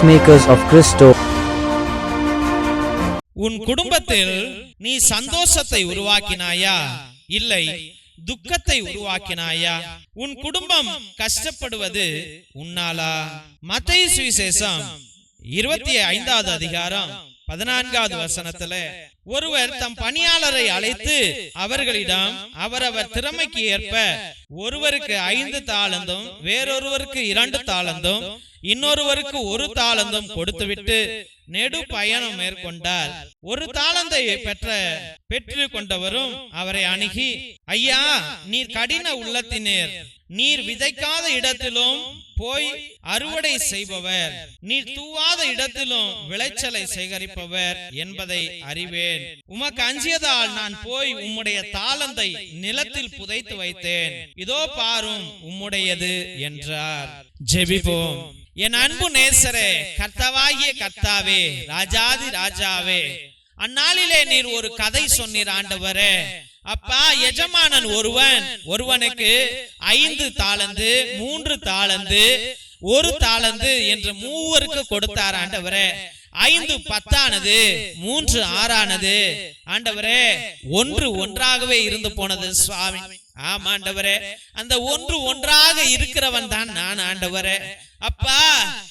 Peacemakers of Christo. உன் குடும்பத்தில் நீ சந்தோஷத்தை உருவாக்கினாயா? இல்லை துக்கத்தை உருவாக்கினாயா? உன் குடும்பம் கஷ்டப்படுவது உன்னாலா? மத்திய சுவிசேஷம் இருபத்தி ஐந்தாவது அதிகாரம். பதினான்காவது வசனத்துல ஒருவர் தம் பணியாளரை அழைத்து அவர்களிடம் அவரவர் திறமைக்கு ஏற்ப ஒருவருக்கு ஐந்து தாளந்தும் வேறொருவருக்கு இரண்டு தாளந்தும் இன்னொருவருக்கு ஒரு தாளந்தும் கொடுத்துவிட்டு நெடு பயணம் மேற்கொண்டார். ஒரு தாளந்தை பெற்ற பெற்று கொண்டவரும் அவரை அணுகி ஐயா நீர் கடின உள்ளத்தினர். நீர் விதைக்காத இடத்திலும் போய் அறுவடை செய்பவர். நீர் தூவாத இடத்திலும் விளைச்சலை சேகரிப்பவர் என்பதை அறிவேன். உமக்கு அஞ்சியதால் நான் போய் உம்முடைய தாளந்தை நிலத்தில் புதைத்து வைத்தேன். இதோ பாரும் உம்முடையது என்றார். ஜெபிபோம் என் அன்பு நேசரே கர்த்தாவாகிய கர்த்தாவே ராஜாதி ராஜாவே அந்நாளிலே நீர் ஒரு கதை சொன்னீர் ஆண்டவரே. அப்பா எஜமானன் ஒருவன். ஒருவனுக்கு ஐந்து தாளந்து மூன்று தாளந்து ஒரு தாளந்து என்று மூவருக்கு கொடுத்தார் ஆண்டவரே. ஐந்து பத்தானது மூன்று ஆறானது. ஆண்டவரே ஒன்று ஒன்றாகவே இருந்து போனது சுவாமி. ஆமா ஆண்டவரே. அந்த ஒன்று ஒன்றாக இருக்கிறவன் தான் நான் ஆண்டவரே. அப்பா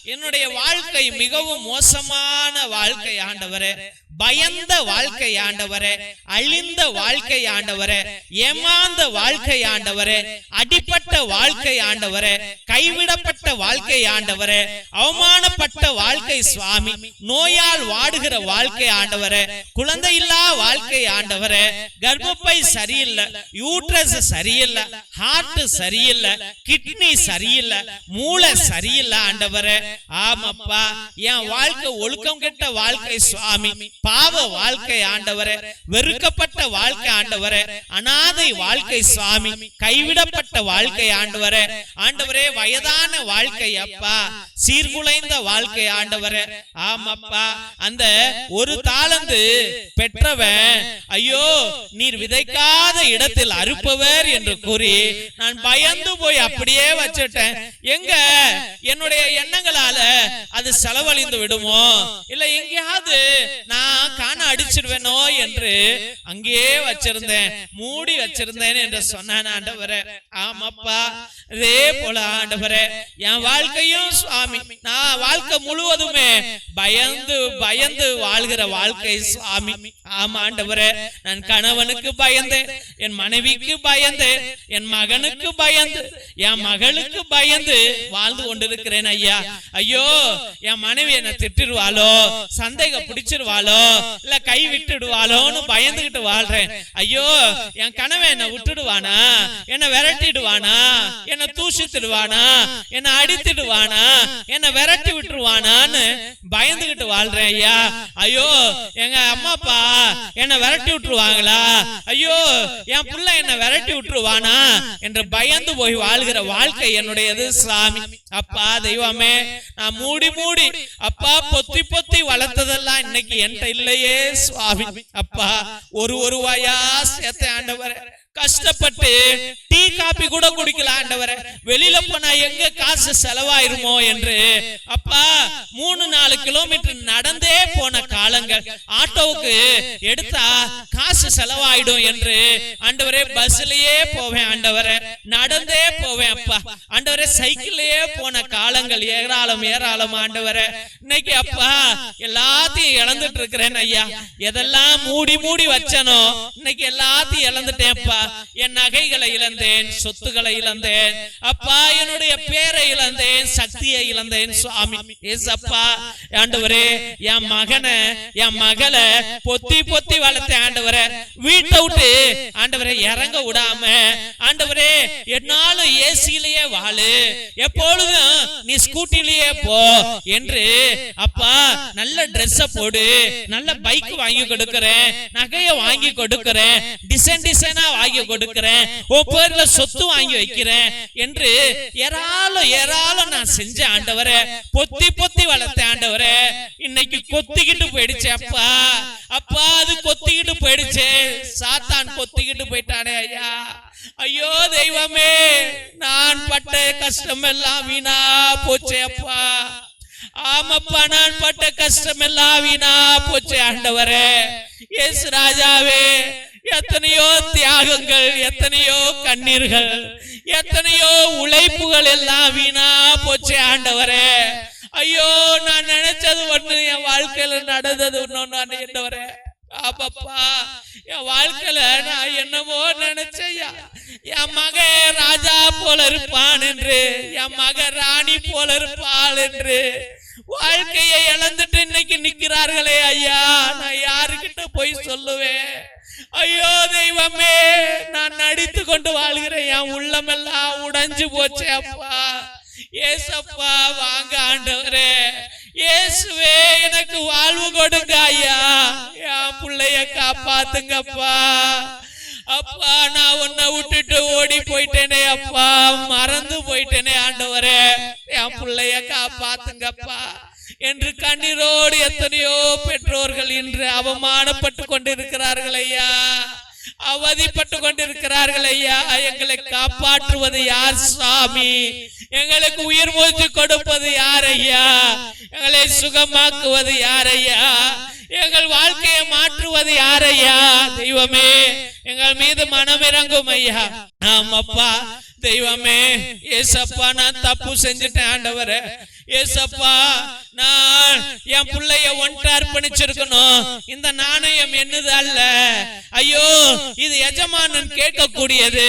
என்னுடைய வாழ்க்கை மிகவும் மோசமான வாழ்க்கை ஆண்டவரே. பயந்த வாழ்க்கை ஆண்டவரே அழிந்த வாழ்க்கை ஆண்டவரே ஏமாந்த வாழ்க்கை ஆண்டவரே அடிப்பட்ட வாழ்க்கை ஆண்டவரே கைவிடப்பட்ட வாழ்க்கை ஆண்டவரே அவமானப்பட்ட வாழ்க்கை சுவாமி நோயால் வாடுகிற வாழ்க்கை ஆண்டவரே குழந்தை இல்லா வாழ்க்கை ஆண்டவரே கர்ப்பப்பை சரியில்லை யூட்ரஸ் சரியில்லை ஹார்ட் சரியில்லை கிட்னி சரியில்லை மூளை சரியில்லை ஆண்டவரே. ஆமாப்பா என் வாழ்க்கை ஒழுக்கம் கெட்ட வாழ்க்கை சுவாமி பாவ வாழ்க்கை ஆண்டவரே வெறுக்கப்பட்ட வாழ்க்கை ஆண்டவரே அனாதை வாழ்க்கை சுவாமி கைவிடப்பட்ட வாழ்க்கை ஆண்டவரே. ஆண்டவரே வயதான வாழ்க்கை அப்பா. சீர்குலைந்த வாழ்க்கை ஆண்டவரே. ஆமாப்பா. அந்த ஒரு தாளந்து பெற்றவன் ஐயோ நீர் விதைக்காத இடத்தில் அறுப்பவர் என்று கூறி நான் பயந்து போய் அப்படியே வச்சுட்டேன். எங்க? என்னுடைய எண்ணங்களால அது செலவழிந்து விடுமோ? இல்ல எங்கேயாவது நான் காண அடிச்சிடுவேனோ என்று அங்கேயே வச்சிருந்தேன். மூடி வச்சிருந்தேன் என்று சொன்னான் ஆண்டவரே. ஆமாப்பா. இதே போல ஆண்டவரே என் வாழ்க்கையும் சுவாமி நான் வாழ்க்கை முழுவதுமே பயந்து பயந்து வாழ்கிற வாழ்க்கை சுவாமி. ஆமாண்டவரே நான் கணவனுக்கு பயந்தேன் என் மனைவிக்கு பயந்தேன் என் மகனுக்கு பயந்து என் மகளுக்கு பயந்து வாழ்ந்து கொண்டிருக்கிறேன் ஐயா. ஐயோ என் மனைவி என்ன திட்டிடுவாளோ சந்தேகம் பிடிச்சிருவாளோ இல்ல கை விட்டுடுவாளோன்னு பயந்துகிட்டு வாழ்றேன். ஐயோ என் கணவன் என்ன விட்டுடுவானா? என்ன விரட்டிடுவானா? என்ன தூசித்துடுவானா? என்ன அடித்துடுவானா? என்ன விரட்டி விட்டுருவானான்னு பயந்துகிட்டு வாழ்றேன் ஐயா. ஐயோ எங்க அம்மா அப்பா என்ன விரட்டி விட்டுருவாங்களா? ஐயோ என் புள்ள என்ன விரட்டி விட்டுருவானா? என்று பயந்து போய் வாழ்கிற வாழ்க்கை என்னுடையது சாமி அப்பா தெய்வமே நான் மூடி மூடி அப்பா பொத்தி பொத்தி வளர்த்ததெல்லாம் இன்னைக்கு என்கிட்ட இல்லையே சுவாமி. அப்பா ஒரு ஒரு வாயா சேர்த்த ஆண்டவரே. கஷ்டப்பட்டு டீ காபி கூட குடிக்கல ஆண்டவர. வெளியில போனா எங்க காசு செலவாயிருமோ என்று. அப்பா மூணு நாலு கிலோமீட்டர் நடந்தே போன காலங்கள். ஆட்டோவுக்கு எடுத்தா காசு செலவாயிடும் என்று. ஆண்டவரே பஸ்லயே போவேன் ஆண்டவரே. நடந்தே போவேன் அப்பா. ஆண்டவரே சைக்கிள்லயே போன காலங்கள் ஏராளம் ஏராளம் ஆண்டவரே. இன்னைக்கு அப்பா எல்லாத்தையும் இழந்துட்டு இருக்கிறேன் ஐயா. எதெல்லாம் மூடி மூடி வச்சனோ இன்னைக்கு எல்லாத்தையும் இழந்துட்டேன் அப்பா. என் நகைகளை இழந்தேன் சொத்துக்களை இழந்தேன். அப்பா என்னுடைய பேரை இழந்தேன் சக்தியை இழந்தேன் சுவாமி. ஏசப்பா ஆண்டவரே என் மகனை என் மகளை பொத்தி பொத்தி வளர்த்த ஆண்டவரே. வீட்டை விட்டு ஆண்டவரே இறங்க விடாம ஆண்டவரே என்னாலும் ஏசியிலேயே வாழு. எப்பொழுதும் நீ ஸ்கூட்டிலேயே போ என்று அப்பா நல்ல ட்ரெஸ் போடு. நல்ல பைக் வாங்கி கொடுக்கிறேன் நகையை வாங்கி கொடுக்கிறேன். டிசைன் டிசைனா வாங்கி கொடுக்கிறேன். உன் பேர்ல சொத்து வாங்கி வைக்கிறேன் என்று ஏராளம் ஏராளம் நான் செஞ்ச ஆண்டவரே பொத்தி பொத்தி வளர்த்த ஆண்டவரே இன்னைக்கு கொத்திக்கிட்டு போயிடுச்சு அப்பா. அப்பா அது கொத்திக்கிட்டு போயிடுச்சு. சாத்தான் கொத்திக்கிட்டு போயிட்டானே ஐயா. ஐயோ தெய்வமே நான் பட்ட கஷ்டம் எல்லாம் வீணா போச்சே அப்பா. ஆமப்பா நான் பட்ட கஷ்டம் எல்லாம் வீணா போச்சு ஆண்டவரே. எஸ் ராஜாவே எத்தனையோ தியாகங்கள் எத்தனையோ கண்ணீர்கள் எத்தனையோ உழைப்புகள் எல்லாம் வீணா போச்சு ஆண்டவரே. ஐயோ நான் நினைச்சது ஒண்ணு என் வாழ்க்கையில நடந்தது ஒன்னொன்னு ஆண்டவரே. ஆப்பப்பா என் வாழ்க்கையில நான் என்னமோ நினைச்சையா. என் மகன் ராஜா போல இருப்பான் என்று என் மக ராணி போல இருப்பாள் என்று. வாழ்க்கையை இழந்துட்டு இன்னைக்கு நிக்கிறார்களே ஐயா. நான் யாருக்கிட்ட போய் சொல்லுவேன்? ஐயோ தெய்வமே நான் நடித்து கொண்டு வாழ்கிறேன். என் உள்ளமெல்லாம் உடைஞ்சு போச்சே அப்பா. ஏசப்பா வாங்க ஆண்டவரே. இயேசுவே எனக்கு வாழ்வு கொடுங்க ஐயா. என் பிள்ளைய காப்பாத்துங்கப்பா. அப்பா நான் உன்னை விட்டுட்டு ஓடி போயிட்டேனே அப்பா. மறந்து போயிட்டேனே ஆண்டவரே. என் பிள்ளைய காப்பாத்துங்கப்பா. என்று கண்ணீரோடு எத்தனையோ பெற்றோர்கள் இன்று அவமானப்பட்டு கொண்டிருக்கிறார்கள் ஐயா. அவதிப்பட்டு கொண்டிருக்கிறார்கள் ஐயா. எங்களை காப்பாற்றுவது யார் சாமி? எங்களுக்கு உயிர் மூச்சு கொடுப்பது யார் ஐயா? எங்களை சுகமாக்குவது யார் ஐயா? எங்கள் வாழ்க்கையை மாற்றுவது யார் ஐயா? தெய்வமே எங்கள் மீது மனம் இறங்கும் ஐயா. ஆமாப்பா தெய்வமே ஏசப்பா நான் தப்பு செஞ்சுட்டேன் ஆண்டவரே. ஏசப்பா நான் என் பிள்ளைய ஒன்றை அர்ப்பணிச்சிருக்கணும். இந்த நாணயம் என்னது அல்ல? ஐயோ இது எஜமானன் கேட்கக்கூடியது.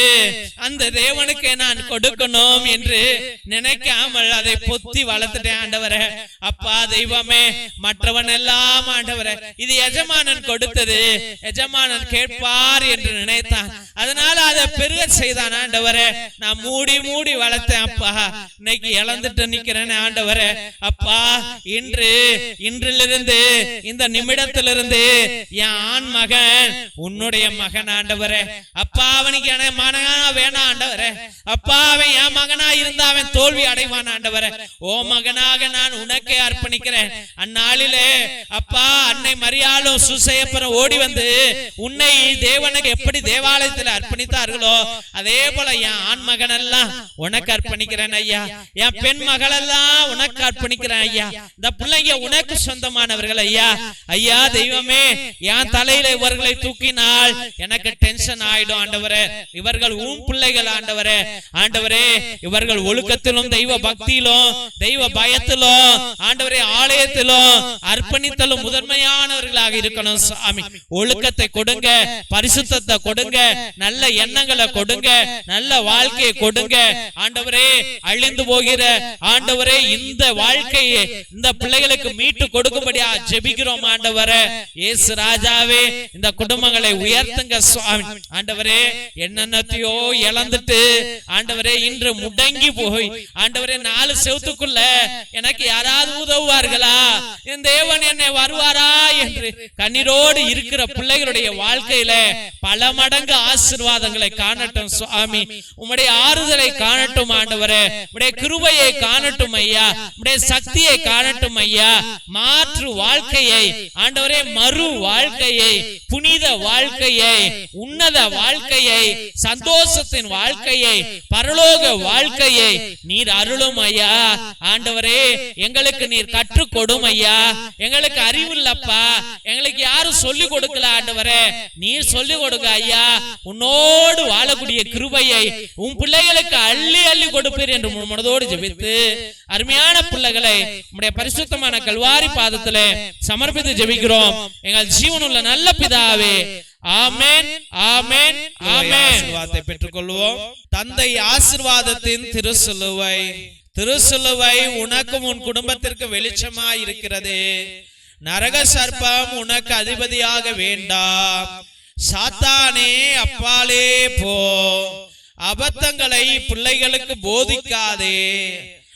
அந்த தேவனுக்கு நான் கொடுக்கணும் என்று நினைக்காமல் அதை பொத்தி வளர்த்துட்டேன் ஆண்டவரே. அப்பா தெய்வமே மற்றவன் எல்லாம் ஆண்டவரே. இது எஜமானன் கொடுத்தது. எஜமானன் கேட்பார் என்று நினைத்தான். அதனால அதை பெருக செய்தான் ஆண்டவரே. நான் மூடி மூடி வளர்த்தேன் அப்பா. இன்னைக்கு இழந்துட்டு நிக்கிறேன் ஆண்டவரே. அப்பா இன்று இன்றிலிருந்து இந்த நிமிடத்திலிருந்து என் ஆண் மகன் உன்னுடைய மகன் ஆண்டவரே. அப்பா அவனுக்கு என மகனா வேணாம் ஆண்டவரே. அப்பா அவன் என் மகனா இருந்தா அவன் தோல்வி அடைவான் ஆண்டவரே. ஓ மகனாக நான் உனக்கே அர்ப்பணிக்கிறேன். அந்நாளிலே அப்பா அன்னை மரியாளும் சுசையப்பரம் ஓடி வந்து உன்னை தேவனுக்கு எப்படி தேவாலயத்தில் அர்ப்பணித்தார்களோ அதே போல என் ஆண் மகன் எல்லாம் உனக்கு அர்ப்பணிக்கிறேன் ஐயா. என் பெண் மகளெல்லாம் உனக்கு அர்ப்பணிக்கிறேன் ஐயா. இந்த பிள்ளைங்க உனக்கு சொந்தமானவர்கள் ஐயா. ஐயா. தெய்வமே என் தலையில இவர்களை தூக்கினால் எனக்கு டென்ஷன் ஆயிடும் ஆண்டவரே. இவர்கள் உன் பிள்ளைகள் ஆண்டவரே. ஆண்டவரே. இவர்கள் ஒழுக்கத்திலும் தெய்வ பக்தியிலும் தெய்வ பயத்திலும் ஆண்டவரே ஆலயத்திலும் அர்ப்பணித்தலும் முதன்மையானவர்களாக இருக்கணும் சாமி. ஒழுக்கத்தை கொடுங்க பரிசுத்தத்தை கொடுங்க நல்ல எண்ணங்களை கொடுங்க நல்ல வாழ்க்கையை கொடுங்க. ஆண்டவரே அழிந்து போகிற ஆண்டவரே இந்த வாழ்க்கையை இந்த பிள்ளைகளுக்கு மீட்டு கொடுக்கும்படியா ஜெபிக்கிறோம் ஆண்டவரே. இயேசு ராஜாவே இந்த குடும்பங்களை உயர்த்துங்க சுவாமி. ஆண்டவரே என்னென்னத்தையோ இழந்துட்டு ஆண்டவரே இன்று முடங்கி போய் ஆண்டவரே நாலு செவத்துக்குள்ள எனக்கு யாராவது உதவுவார்களா? என் தேவன் என்னை வருவாரா என்று கண்ணீரோடு இருக்கிற பிள்ளைகளுடைய வாழ்க்கையில பல மடங்கு ஆசீர்வாதங்களை காணட்டும் சுவாமி. உம்முடைய ஆறுதலை காணட்டும் ஆண்டவரே. உம்முடைய கிருபையை காணட்டும் ஐயா. உம்முடைய சக்தியை காணட்டும் ஐயா. மாற்று வாழ்க்கையை ஆண்டவரே மறு வாழ்க்கையை புனித வாழ்க்கையை உன்னத வாழ்க்கையை சந்தோஷத்தின் வாழ்க்கையை பரலோக வாழ்க்கையை நீர் அருளும் ஐயா. ஆண்டவரே எங்களுக்கு நீர் கற்றுக் கொடும் ஐயா. எங்களுக்கு அறிவு இல்லப்பா எங்களுக்கு யாரும் சொல்லி கொடுக்கல ஆண்டவரே. நீர் சொல்லி கொடுங்க ஐயா. உன்னோடு வாழக்கூடிய கிருபையை உன் பிள்ளைகளுக்கு அள்ளி அள்ளி கொடுப்பீர் என்று உன் மனதோடு ஜெபித்து அருமையான பிள்ளைகளை உம்முடைய பரிசுத்தமான கல்வாரி பாதத்துல சமர்ப்பித்து ஜெபிக்கிறோம். எங்கள் ஜீவனுள்ள நல்ல பிதாவே. ஆமென் ஆமென் ஆசீர்வாதத்தை பெற்றுக்கொள்வோம். தந்தை ஆசிர்வாதத்தின் திருசுலுவை. திருசுலுவை உனக்கும் உன் குடும்பத்திற்கு வெளிச்சமா இருக்கிறது நரக சர்ப்பம் உனக்கு அதிபதியாக வேண்டாம். சாத்தானே அப்பாலே போ. அபத்தங்களை பிள்ளைகளுக்கு போதிக்காதே.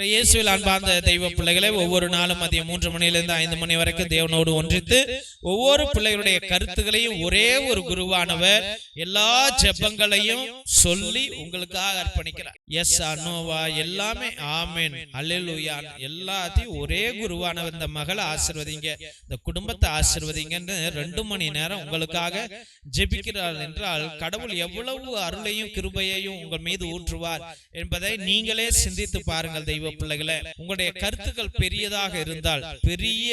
இயேசுவில் அன்பார்ந்த தெய்வ பிள்ளைகளை ஒவ்வொரு நாளும் மதியம் மூன்று மணியிலிருந்து ஐந்து மணி வரைக்கும் தேவனோடு ஒன்றித்து ஒவ்வொரு பிள்ளைகளுடைய கருத்துக்களையும் ஒரே ஒரு குருவானவர் எல்லா ஜெபங்களையும் சொல்லி உங்களுக்காக அர்ப்பணிக்கிறார். எஸ் அனோவா எல்லாமே ஆமென். அல்லேலூயா எல்லாத்தையும் ஒரே குருவான இந்த மகளை ஆசிர்வதிங்க. இந்த குடும்பத்தை ஆசிர்வதிங்கன்னு ரெண்டு மணி நேரம் உங்களுக்காக ஜெபிக்கிறார் என்றால் கடவுள் எவ்வளவு அருளையும் கிருபையையும் உங்கள் மீது ஊற்றுவார் என்பதை நீங்களே சிந்தித்து பாருங்கள் தெய்வ பிள்ளைகளே. உங்களுடைய கருத்துக்கள் பெரியதாக இருந்தால் பெரிய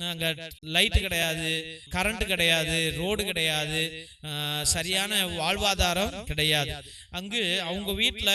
அங்க லைட் கிடையாது கரண்ட் கிடையாது ரோடு கிடையாது சரியான வாழ்வாதாரம் கிடையாது. அங்கு அவங்க வீட்டில்